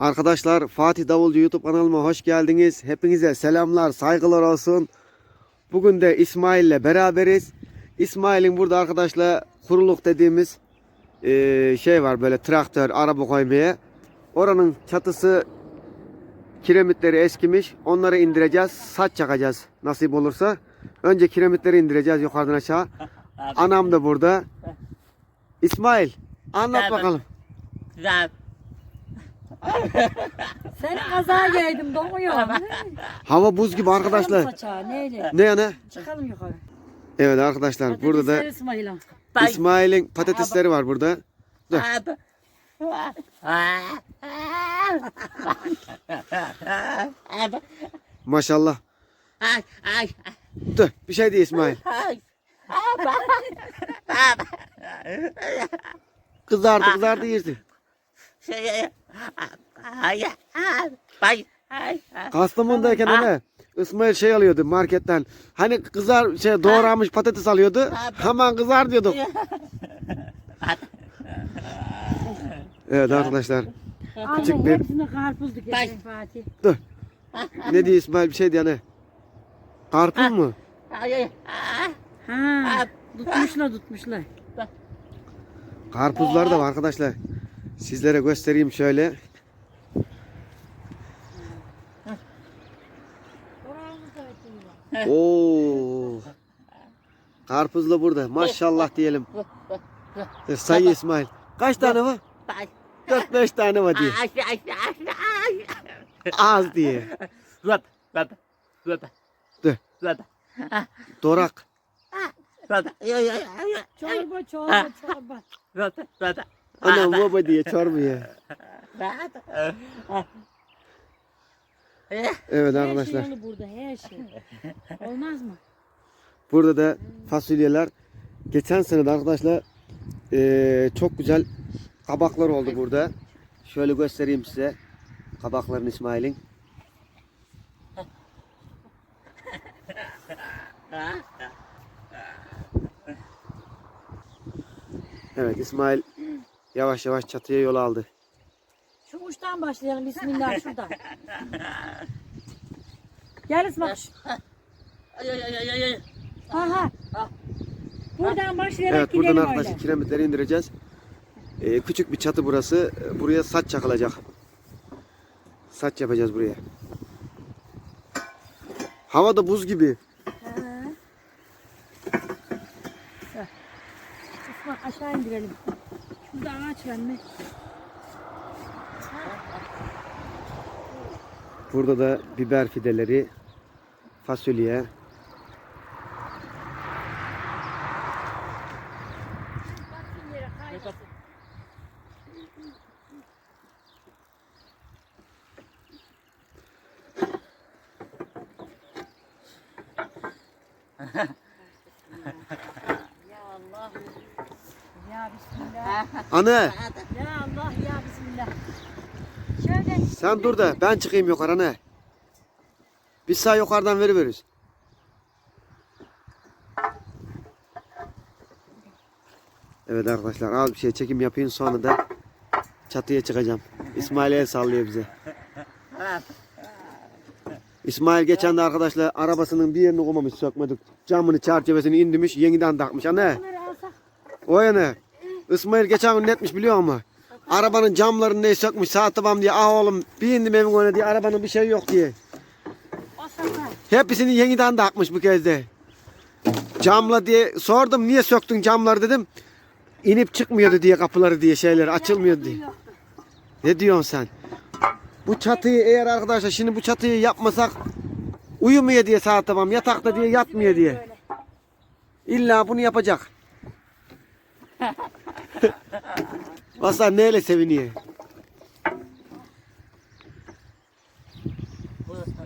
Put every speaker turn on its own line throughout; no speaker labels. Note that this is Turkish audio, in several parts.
Arkadaşlar Fatih Davulcu YouTube kanalıma hoş geldiniz. Hepinize selamlar, saygılar olsun. Bugün de İsmail ile beraberiz. İsmail'in burada arkadaşlar kuruluk dediğimiz eee, şey var böyle traktör, araba koymaya. Oranın çatısı kiremitleri eskimiş. Onları indireceğiz. Saç çakacağız nasip olursa. Önce kiremitleri indireceğiz yukarıdan aşağı. Anam da burada. İsmail anlat bakalım.
Güzel.
Seni kaza giydim donuyorum.
Hava buz gibi arkadaşlar.
Saçağa, neyle?
Ne yana?
Çıkalım yukarı.
Evet arkadaşlar burada da.
Bay.
İsmail'in patatesleri var burada. Dur.
Abi. Abi.
Maşallah.
Ay ay
Dur bir şey değil İsmail.
ay.
Kızardı kızardı yersin.
Şey. Ay ay. Ay ay.
Kastamonu'dayken öyle. İsmail şey alıyordu marketten. Hani kızar şey doğramış patates alıyordu. Hemen kızar diyorduk. Evet arkadaşlar. Küçük
Anne
bir-
hepsine karpuz dikelim. Fatih.
Dur. Ne diyor İsmail bir şey diyor hani. Karpuz mu?
Ha, tutmuşlar tutmuşlar.
Karpuzlar da var arkadaşlar. Sizlere göstereyim şöyle. Oo. Karpuzla burada. Maşallah diyelim. E, Sayı İsmail. Kaç tane var?
Bay.
4-5 tane var diye. Az diye.
Röp röp röp.
Dur.
Röp.
Dorak.
Ay.
Çorba çorba çorba.
Röp röp.
Anam baba diye çormuyor. Evet
Her
arkadaşlar.
şey olur burada her şey. Olmaz mı?
Burada da fasulyeler. Geçen sene de arkadaşlar eee, çok güzel kabaklar oldu burada. Şöyle göstereyim size. Kabakların İsmail'in. Evet İsmail yavaş yavaş çatıya yol aldı.
Şu uçtan başlayalım bismillah şuradan. Gel İsmail.
Ay ay ay ay ay.
Ha ha. Buradan başlayarak
Evet buradan
gidelim
arkadaşlar
öyle.
kiremitleri indireceğiz. Ee, küçük bir çatı burası. Buraya saç çakılacak. Saç yapacağız buraya. Hava da buz gibi.
İsmail aşağı indirelim. Mı?
Burada da biber fideleri, fasulye.
Ya Allah. Ya
Anne
Ya Allah ya Bismillah. Şöyle
sen dur da ben çıkayım yukarı anne. Biz sağ yukarıdan veriveririz. Evet arkadaşlar az bir şey çekim yapayım sonra da çatıya çıkacağım. İsmail el sallıyor bize. İsmail geçen de arkadaşlar arabasının bir yerini koymamış sökmedik. Camını çerçevesini indirmiş yeniden takmış anne.
bunları alsak.
O yana. İsmail geçen gün netmiş biliyor musun? Arabanın camlarını ne sökmüş sağ tabam diye. Ah oğlum bir indim evin önüne diye arabanın bir şey yok diye. Hepsini yeniden takmış bu kez de. Camla diye sordum niye söktün camları dedim. İnip çıkmıyordu diye kapıları diye şeyler açılmıyordu diye. Ne diyorsun sen? Bu çatıyı eğer arkadaşlar şimdi bu çatıyı yapmasak uyumuyor diye saat tamam yatakta diye yatmıyor diye. İlla bunu yapacak. Valla neyle seviniyor?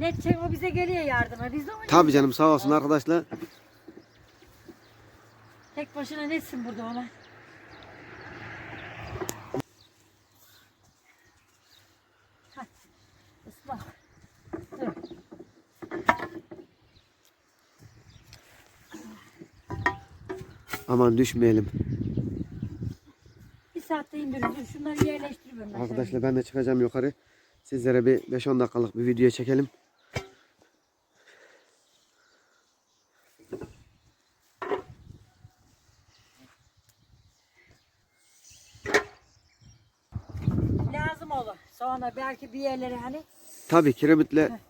Ne çek o bize geliyor yardıma. Biz de onu
Tabii canım sağ olsun arkadaşlar.
tek başına netsin burada ona. Dur.
Aman düşmeyelim.
İndiririz. Şunları yerleştiriyorum. ben.
Arkadaşlar ben de çıkacağım yukarı. Sizlere bir 5-10 dakikalık bir video çekelim.
Lazım olur. Sonra belki bir yerlere hani
Tabii kiremitle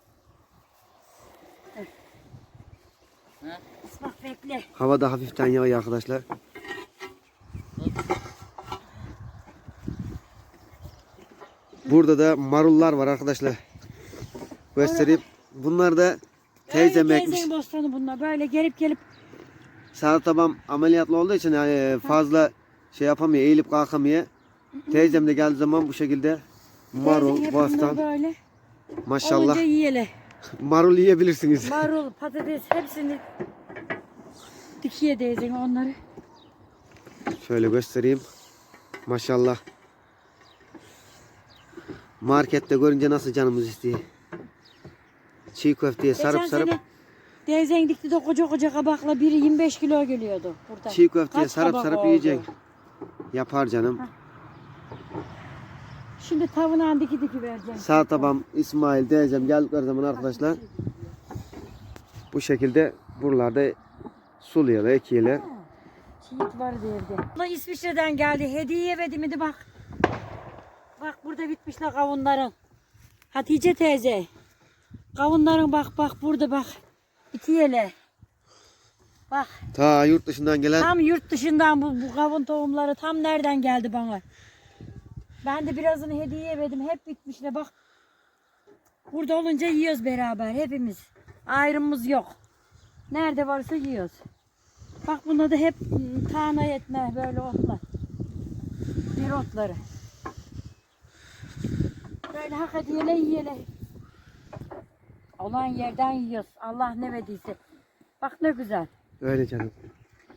ısmak bekle.
havada hafiften yağıyor arkadaşlar. Burada da marullar var arkadaşlar. Göstereyim. Bunlar da teyzem
Öyle
ekmiş.
teyzenin bostanı bunlar. Böyle gelip gelip
Serhat babam ameliyatlı olduğu için yani fazla şey yapamıyor, eğilip kalkamıyor. Teyzem de geldiği zaman bu şekilde marul,
bunları
bostan,
böyle
maşallah.
olunca yiyele.
Marul yiyebilirsiniz.
Marul, patates hepsini dikiye teyzen onları.
Şöyle göstereyim. Maşallah. Markette görünce nasıl canımız istiyor. Çiğ köfteye sarıp
Geçen
sarıp
sene dikti de koca koca kabakla biri 25 kilo geliyordu burada.
çiğ köfteye
Kaç
sarıp
kabak
sarıp
oldu?
yiyecek. Yapar canım.
Şimdi tavına diki diki vereceğim.
Sağ tabam İsmail teyzem geldikleri zaman arkadaşlar bu şekilde buralarda suluyorlar, ekiyorlar.
Çiğit var derdi. Allah İsviçre'den geldi. Hediye verdi mi de bak. Bak burada bitmişler kavunların. Hatice teyze. Kavunların bak bak burada bak. İki yele. Bak
Ta yurt dışından gelen
tam yurt dışından bu, bu kavun tohumları tam nereden geldi bana. Ben de birazını hediye verdim. Hep bitmişler bak. Burada olunca yiyoruz beraber hepimiz. Ayrımımız yok. Nerede varsa yiyoruz. Bak bunda da hep ım, tane yetme böyle otlar. Bir otları. Böyle hak ediyele yiyele. Olan yerden yiyoruz. Allah ne verdiyse. Bak ne güzel.
öyle canım.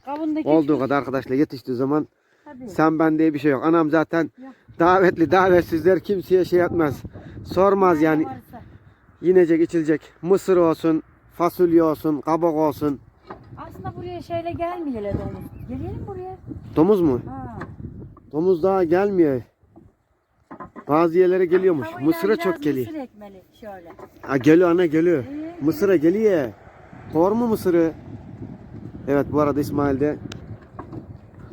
Kavundaki
Olduğu kadar arkadaşlar yetiştiği zaman
Tabii.
sen ben diye bir şey yok. Anam zaten
Yok.
davetli davetsizler kimseye şey yapmaz. Sormaz yani.
Varsa.
Yinecek içilecek. Mısır olsun, fasulye olsun, kabak olsun.
Aslında buraya şeyle gelmeyelim domuz. Gelelim buraya.
Domuz mu?
Ha.
Domuz daha gelmiyor. Bazı yerlere geliyormuş.
Tavayla
Mısır'a çok geliyor.
Mısır ekmeli şöyle.
Ha, geliyor ana geliyor. Mısır'a geliyor. Kor mu mısırı? Evet bu arada İsmail de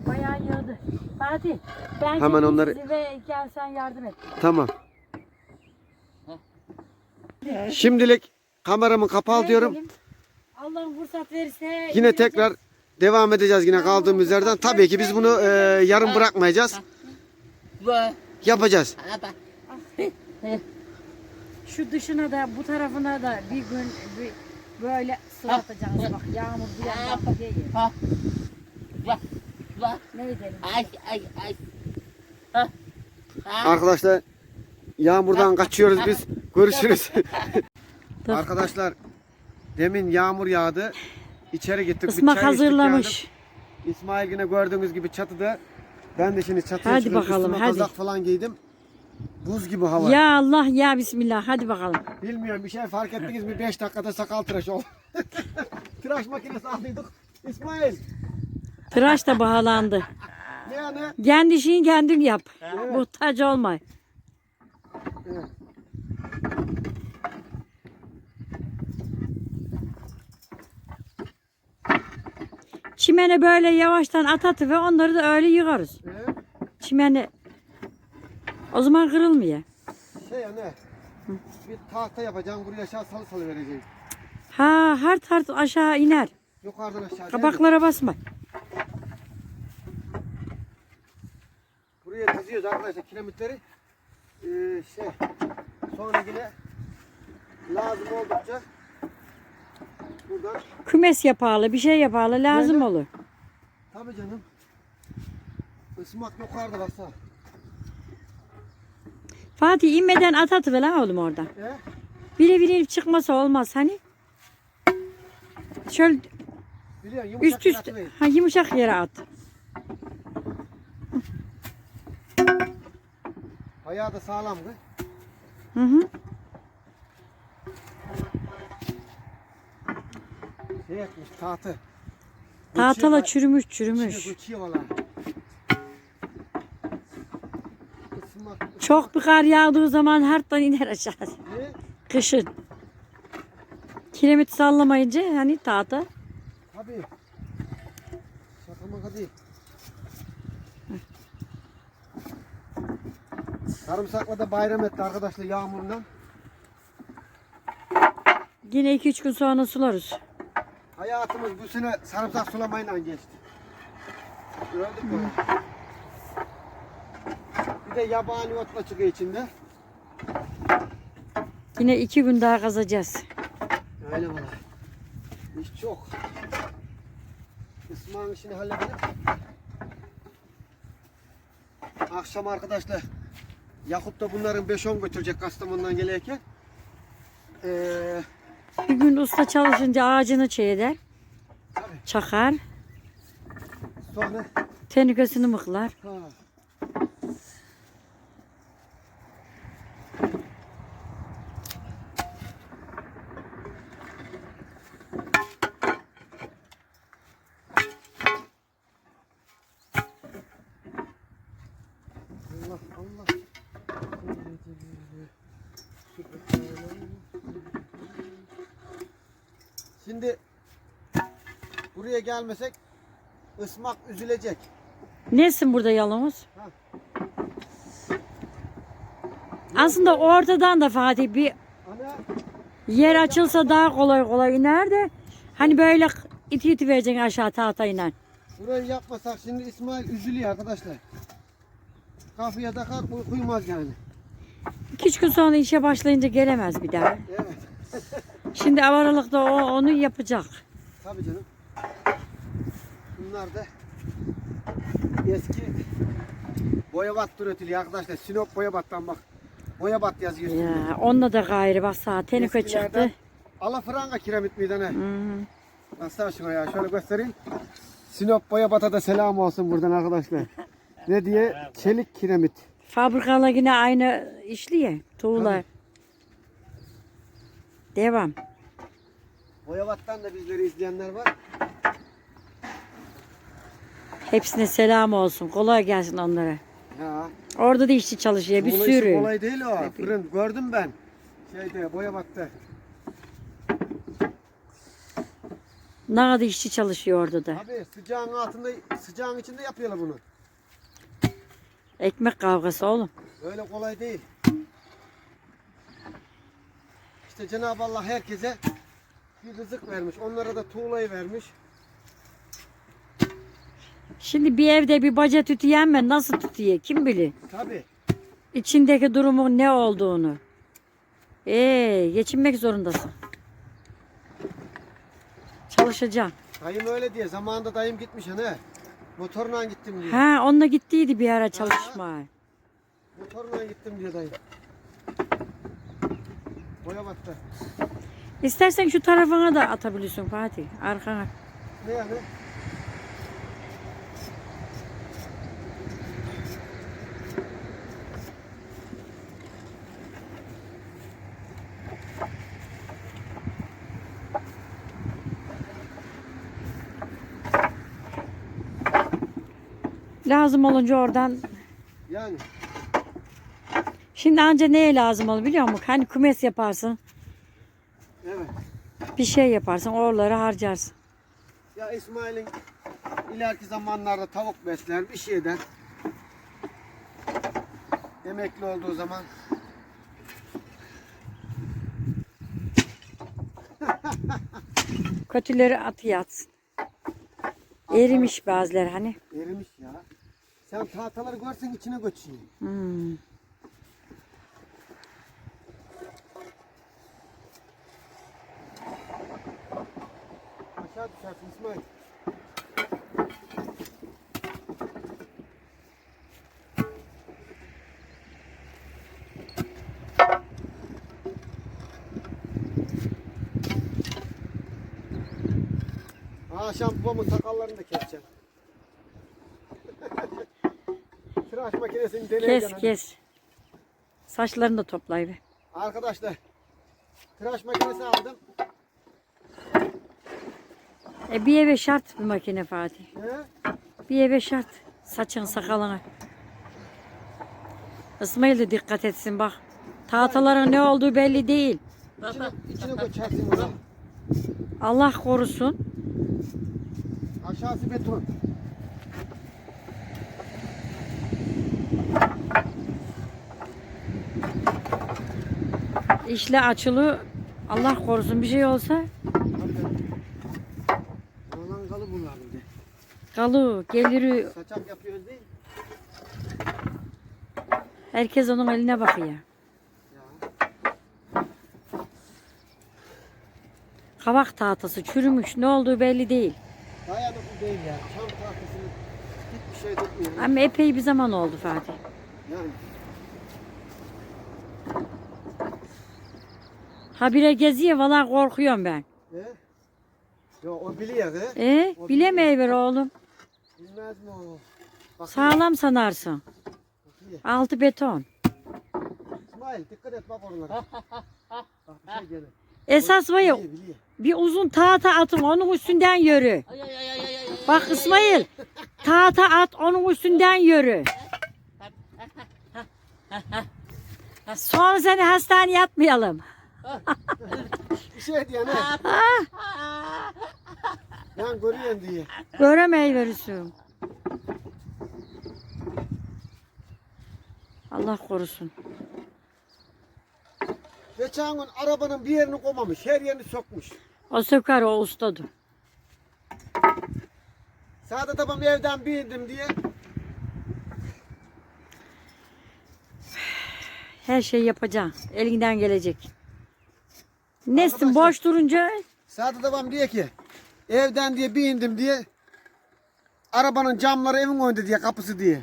Bayağı yağdı. Fatih ben
Hemen
Hemen
onları-
ve gel sen yardım et.
tamam. Şimdilik kameramı kapalı diyorum.
Allah fırsat verirse.
Yine tekrar devam edeceğiz yine kaldığımız yerden. Tabii ki biz bunu e, yarım bırakmayacağız.
Vay.
Yapacağız.
Apa.
Şu dışına da bu tarafına da bir gün bir, böyle sıvatacağız bak yağmur bir yandan.
Ha. Vay. Vay.
Ne edelim?
Ay ay ay. Ha. Ha.
Arkadaşlar yağmurdan kaçıyoruz biz. Görüşürüz. Arkadaşlar demin yağmur yağdı. İçeri gittik. bir
Ismak hazırlamış.
İsmail yine gördüğünüz gibi çatıda. Ben de şimdi çatıya
Hadi
çıkıyorum.
bakalım,
Üstüme
hadi.
kazak falan giydim. Buz gibi hava.
Ya Allah ya Bismillah hadi bakalım.
Bilmiyorum bir şey fark ettiniz mi? 5 dakikada sakal tıraş oldu. tıraş makinesi aldıydık. İsmail.
Tıraş da bağlandı.
Ne yani?
Kendi işini kendin yap. Muhtaç olma.
Evet.
Çimene böyle yavaştan at atı ve onları da öyle yığarız.
Evet.
Çimeni o zaman kırılmıyor.
Şey ya ne? Bir tahta yapacağım. Buraya aşağı salı salı vereceğim.
Ha hart hart aşağı iner.
Yukarıdan aşağı.
Kabaklara basma.
Buraya diziyoruz arkadaşlar kiremitleri. Ee, şey. Sonra yine lazım oldukça buradan
Kümes yapalı bir şey yapalı lazım
Nerede?
olur.
tabii canım ısmak yukarıda basa.
Fatih inmeden at atı ver lan oğlum orada.
E?
Biri biri çıkmasa olmaz hani. Şöyle
Biliyorsun yumuşak
üst üst
atıverin.
ha, yumuşak yere at.
Ayağı da sağlam mı?
Hı hı.
Şey etmiş tahtı.
Tahtala çürümüş çürümüş. Çok bir kar yağdığı zaman harttan iner aşağı.
Ne?
Kışın. Kiremit sallamayınca hani tahta.
Tabii. Şaka maka değil. Sarımsakla da bayram etti arkadaşlar yağmurdan.
Yine 2-3 gün sonra sularız.
Hayatımız bu sene sarımsak sulamayla geçti. Gördün mü? Bir de yabani otla çıkıyor içinde.
Yine 2 gün daha kazacağız.
Öyle valla. İş çok. Ismağın işini halledelim. Akşam arkadaşlar Yakup da bunların 5-10 götürecek Kastamonu'dan gelirken. Ee,
Bir gün usta çalışınca ağacını şey eder.
tabii.
Çakar.
Sonra
mıklar.
ha, Allah Allah. Şimdi buraya gelmesek ısmak üzülecek.
Nesin burada yalımız?
Ha.
Aslında ortadan da Fatih bir
Ana
yer açılsa daha kolay kolay iner de hani böyle iti iti vereceksin aşağı tahtayla.
burayı yapmasak şimdi İsmail üzülüyor arkadaşlar. Kafaya takar uy- uyumaz yani.
2-3 gün sonra işe başlayınca gelemez bir daha.
Evet.
Şimdi avaralıkta o onu yapacak.
Tabii canım. Bunlar da eski Boyabat üretiliyor arkadaşlar. Sinop Boyabat'tan bak. Boyabat yazıyor üstünde.
Ya onunla da gayrı bak teneke
Eskilerden
çıktı.
Alafranga kiremit?
Hmm.
Nasıl şuna ya şöyle göstereyim. Sinop Boyabat'a da selam olsun buradan arkadaşlar. Ne diye? Çelik kiremit.
Fabrikalar yine aynı işliyor. Tuğla.
Tabii.
Devam.
Boyabat'tan da bizleri izleyenler var.
Hepsine selam olsun. Kolay gelsin onlara.
Ya.
Orada da işçi çalışıyor. Bir
işi
sürü.
kolay değil o. Fırın gördüm ben. Şeyde Boyabat'ta.
Ne kadar işçi çalışıyor orada da.
Abi sıcağın altında sıcağın içinde yapıyorlar bunu.
Ekmek kavgası oğlum.
Öyle kolay değil. İşte Cenab-ı Allah herkese bir rızık vermiş. Onlara da tuğlayı vermiş.
Şimdi bir evde bir baca tütü yenme nasıl tutuyor kim bilir.
Tabi.
İçindeki durumun ne olduğunu. Ee, geçinmek zorundasın. Çalışacaksın.
Dayım öyle diye. Zamanında dayım gitmiş hani. Motorla gittim diyor.
Ha onunla gittiydi bir ara çalışmaya.
Motorla gittim diyor dayım. Boyabat'ta.
İstersen şu tarafına da atabilirsin Fatih. Arkana.
Ne yani?
Lazım olunca oradan.
Yani.
Şimdi anca neye lazım olur biliyor musun? Hani kumes yaparsın. Bir şey yaparsın. Oraları harcarsın.
Ya İsmail'in ileriki zamanlarda tavuk besler bir şey eder. Emekli olduğu zaman
Kötüleri atı yatsın. Erimiş bazıları hani.
erimiş ya. Sen tahtaları görsen içine göçüyor.
Hmm.
Aşağı düşersin İsmail. Akşam babamın sakallarını da keseceğim. Tıraş makinesini deneyeceğim.
Kes kes. Saçlarını da toplayıver.
Arkadaşlar tıraş makinesi aldım.
E bir eve şart bir makine Fatih.
He?
Bir eve şart. Saçın sakalına. İsmail de dikkat etsin bak. Tahtaların ne olduğu belli değil.
İçine, içine onu.
Allah korusun.
Aşağısı beton.
İşle açılı Allah korusun bir şey olsa
Alan kalı bunlar bir de.
Kalı gelir
Saçak yapıyoruz değil.
herkes onun eline bakıyor.
Ya.
Kavak tahtası çürümüş ne olduğu belli değil.
Dayanıklı değil ya. Çam tahtasını hiçbir şey tutmuyor.
Ama epey bir zaman oldu Fatih.
Yani.
Habire geziyor valla korkuyorum ben.
He? Yo o biliyor he.
E bilemeyiver oğlum.
Bilmez mi o? Bak,
Sağlam sanarsın. Altı beton.
İsmail dikkat et bak oralara. bak bir şey gelir.
Esas var ya
Biliyor biliyor.
bir uzun tahta atın onun üstünden yürü.
Ay ay ay ay ay. ay.
Bak İsmail tahta at onun üstünden yürü. Sonra seni hastaneye yatmayalım.
Bir şey diyor ne?
Ah,
Ben görüyorum diye.
göremeyiverirsin. Allah korusun.
Geçen gün arabanın bir yerini koymamış. Her yerini sokmuş.
O söker o ustadı.
Sağda babam evden bir indim diye.
Her şeyi yapacaksın. Elinden gelecek. Nesin
Arkadaşlar-
boş durunca
Sağda babam diye ki evden diye bir indim diye arabanın camları evin önünde diye kapısı diye.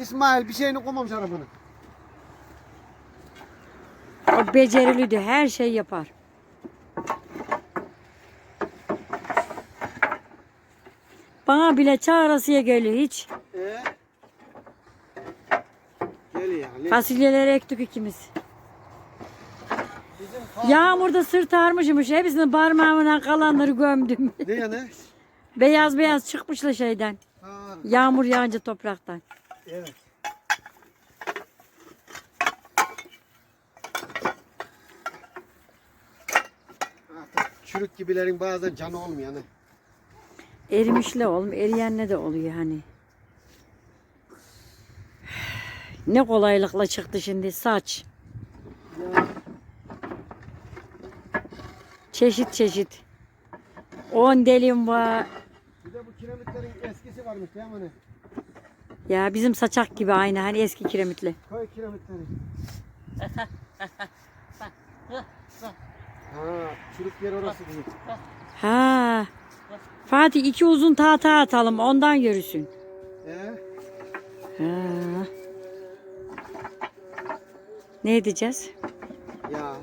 İsmail bir şeyini koymamış arabanın.
o becerili de her şey yapar. Bana bile çağrısıya geliyor hiç.
Ee? Geliyor.
Fasulyeleri ektik ikimiz. Yağmurda sırt ağrımışmış. Hepsini parmağımdan kalanları gömdüm.
Ne yani?
beyaz beyaz çıkmışlar şeyden.
Ha,
Yağmur yağınca topraktan.
Evet. Çürük gibilerin bazen canı olmuyor hani.
Erimişle oğlum, eriyenle de oluyor hani. Ne kolaylıkla çıktı şimdi saç.
Ya,
Çeşit çeşit. On delim var.
bir de bu kiremitlerin eskisi varmış değil mi? hani?
Ya bizim saçak gibi aynı hani eski kiremitli.
Koy kiremitleri. ha, çürük yer orası değil.
Ha. Fatih iki uzun tahta atalım ondan yürüsün.
Ee,
Ha. Ne edeceğiz?
ya.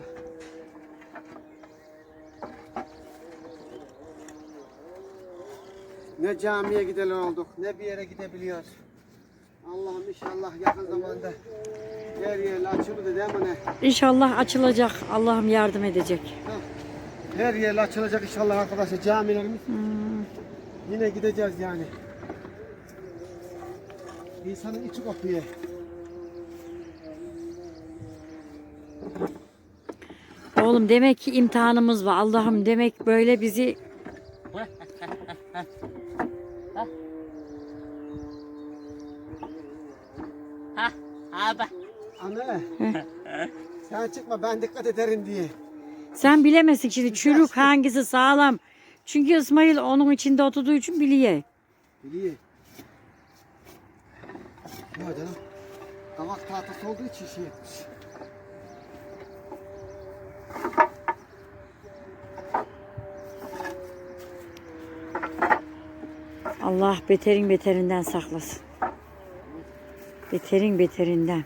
Ne camiye gidelim olduk, ne bir yere gidebiliyoruz. Allah'ım inşallah yakın zamanda her yer açılır değil mi ne?
İnşallah açılacak. Allah'ım yardım edecek.
Her yer açılacak inşallah arkadaşlar camilerimiz.
Hmm.
Yine gideceğiz yani. İnsanın içi kopuyor.
Oğlum demek ki imtihanımız var. Allah'ım demek böyle bizi
Bak.
Anne. Sen çıkma ben dikkat ederim diye.
sen bilemezsin şimdi çürük hangisi sağlam. Çünkü İsmail onun içinde oturduğu için biliyor.
Biliyor. Ya canım. Kavak tahtası olduğu için şey etmiş.
Allah beterin beterinden saklasın. Beterin beterinden.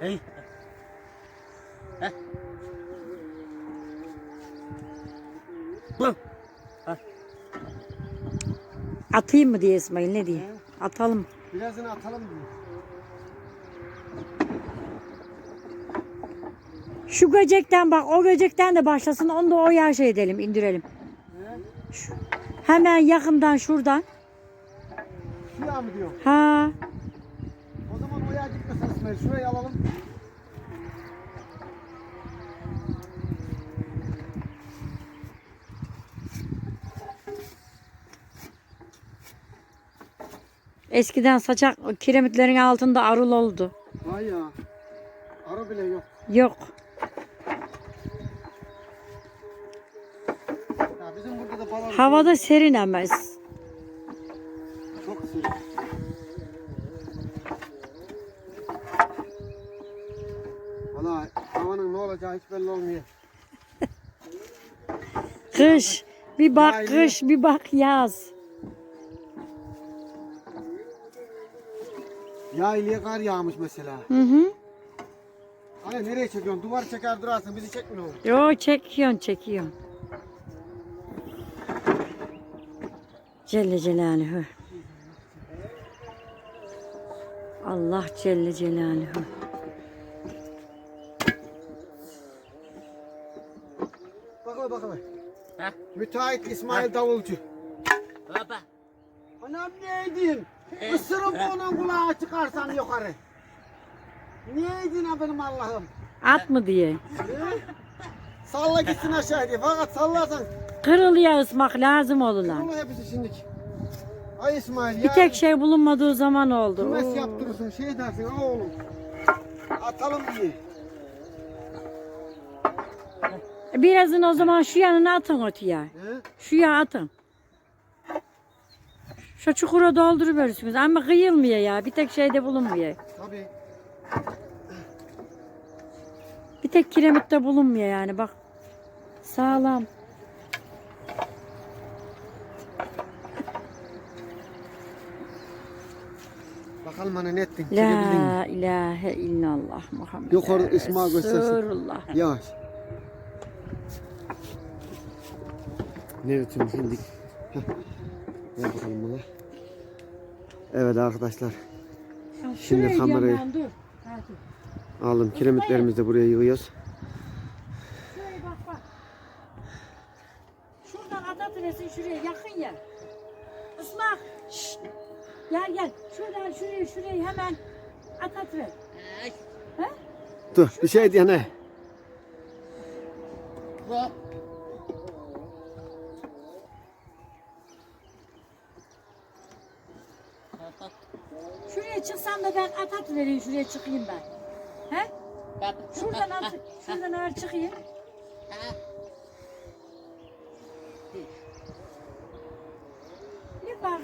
Hey. Bu.
Atayım mı diye İsmail ne diye? Atalım.
Birazını atalım diye.
Şu göcekten bak o göcekten de başlasın onu da o yer şey edelim indirelim. Hemen yakından şuradan
Şuraya mı diyor?
Ha.
O zaman oraya gitmesin İsmail. Şurayı alalım.
Eskiden saçak kiremitlerin altında arul oldu.
Vay ya. Ara bile yok.
Yok.
Ya bizim burada da balık
Havada serin emez.
çok sıcak. Valla havanın ne olacağı hiç belli olmuyor.
Kış. Bir bak
Aynen.
kış, bir bak yaz.
Yaylaya kar yağmış mesela.
Hı hı.
Hani nereye çekiyorsun? Duvar çeker durarsın. Bizi çekmiyor.
Yo çekiyorsun, çekiyorsun. Celle Celaluhu. Allah Celle Celaluhu.
Bak bak bak. bak.
Ha?
Müteahhit İsmail Davulcu.
Baba.
Anam neydin? Isırıp onun kulağı çıkarsan yukarı. Neydin ha benim Allah'ım?
At mı diye.
Salla gitsin aşağı diye. Fakat sallarsan
Kırılıya ısmak lazım lan.
Dolu hepsi şimdik. Ay İsmail
Bir
ya.
tek şey bulunmadığı zaman oldu.
Kümes
Oo.
yaptırırsın şey dersin "Aa oğlum. Atalım diye.
Birazını o zaman şu yanına atın ötüye.
He?
Şu ya atın. Şu çukura dolduruverürsünüz ama kıyılmıyor ya. Bir tek şeyde bulunmuyor.
Tabii.
Bir tek kiremitte bulunmuyor yani bak. Sağlam.
Bakalım hani ne ettin? çekebildin mi?
La ilahe illallah Muhammed.
Yukarı İsmail göstersin. Yavaş. Ne biçim şimdik? Heh. Ver bakalım buna. Evet arkadaşlar. Şimdi kamerayı-. Aldım kiremitlerimizi de buraya yığıyoruz.
Şuraya bak bak. Şuradan atatıversin şuraya yakın yer. Ismak. Şşt. Gel gel. Şuradan şuraya şuraya hemen atatıver.
Ay.
Dur bir şey diye ne?
Şuraya çıksam da ben atatıvereyim şuraya çıkayım ben. He? Şuradan at, şuradan ağır çıkayım.
Ha.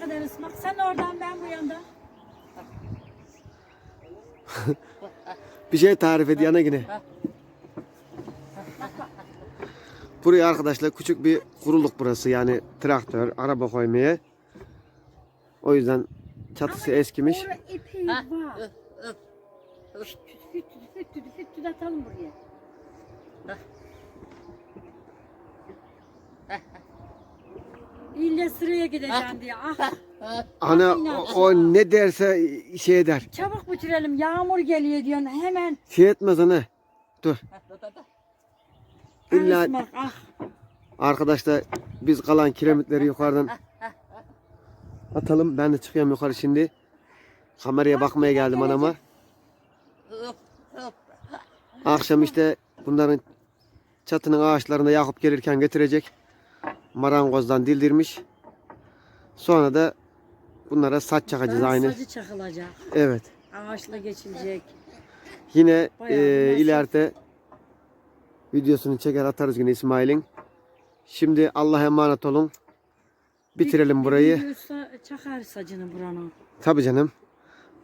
Arkadan ısmak. Sen oradan ben bu yandan.
Bir şey tarif et yana yine. Buraya arkadaşlar küçük bir kuruluk burası yani traktör, araba koymaya. O yüzden çatısı eskimiş.
Orada epey var. Füt atalım buraya. İlle sıraya gideceğim diye. Ah.
Ha.
Ana o, o ne derse şey eder.
Çabuk bitirelim. Yağmur geliyor diyorsun. Hemen.
Şey etmez ana. Dur. İlla-
Ah, ah.
Arkadaşlar biz kalan kiremitleri yukarıdan atalım. Ben de çıkıyorum yukarı şimdi. Kameraya bakmaya geldim anama. Akşam işte bunların çatının ağaçlarında Yakup gelirken getirecek. Marangozdan dildirmiş. Sonra da bunlara saç çakacağız
Daha
aynı.
Sacı çakılacak.
Evet.
Ağaçla geçilecek.
Yine
Bayağı
e, ileride videosunu çeker atarız yine İsmail'in. Şimdi Allah'a emanet olun. Bitirelim
Bir-
burayı.
bir usta çakar sacını buranın.
Tabii canım.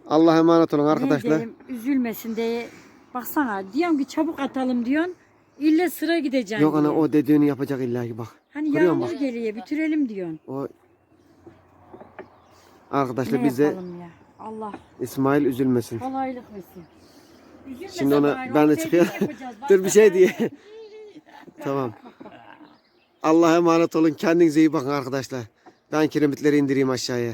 Allah'a emanet olun
Ne
arkadaşlar.
diyeyim, üzülmesin diye. Baksana diyorum ki çabuk atalım diyorsun. İlle sıra gideceğim
Yok ana o dediğini yapacak illa ki bak.
Hani
Görüyor
yağmur
musun?
geliyor bitirelim diyorsun.
O Arkadaşlar
Ne
bize
yapalım ya? Allah
İsmail üzülmesin.
kolaylık versin. Üzülme
Şimdi ona
sen
ben de
bari,
çıkıyorum.
dediğini yapacağız.
Dur bir şey diye. tamam. Allah'a emanet olun. Kendinize iyi bakın arkadaşlar. Ben kiremitleri indireyim aşağıya.